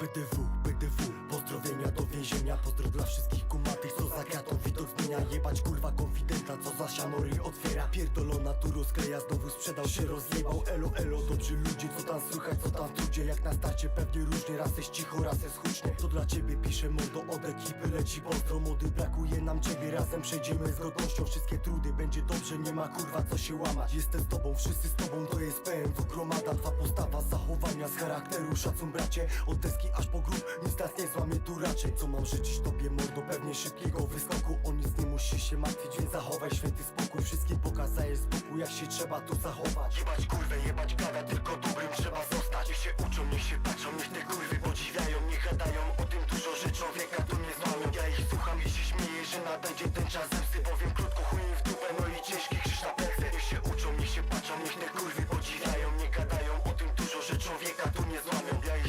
BDW, BDW Pozdrowienia do więzienia Pozdrow dla wszystkich kumatych Co za kratą widok zmienia Jebać kurwa konfidenta Co za sianory otwiera. Pierdolona tu rozkleja Znowu sprzedał się rozjebał. Elo elo dobrzy ludzie Co tam słychać co tam trudzie. Jak na starcie pewnie różnie Raz jest cicho raz jest hucznie. To dla ciebie piszę mordo od ekipy Leci pozdro mody Brakuje nam ciebie Razem przejdziemy z godnością. Wszystkie trudy Będzie dobrze nie ma kurwa co się łamać. Jestem z tobą wszyscy z tobą To jest PMW gromada. Twa postawa z zachowania z charakteru Szacun bracie. Od deski aż po grób Nic nas nie złamie tu raczej. Co mam życzyć tobie mordo? Pewnie szybkiego wyskoku. O nic nie musisz się martwić Więc zachowaj święty spokój. Wszystkim pokazajesz spokój Jak się trzeba tu zachować. Jebać kurwę, jebać gada Tylko dobrym trzeba zostać. Niech się uczą, niech się patrzą Niech te kurwy podziwiają. Niech gadają o tym dużo rzeczą Wieka to nie złamią. Ja ich słucham i się śmieję Że nadejdzie ten czas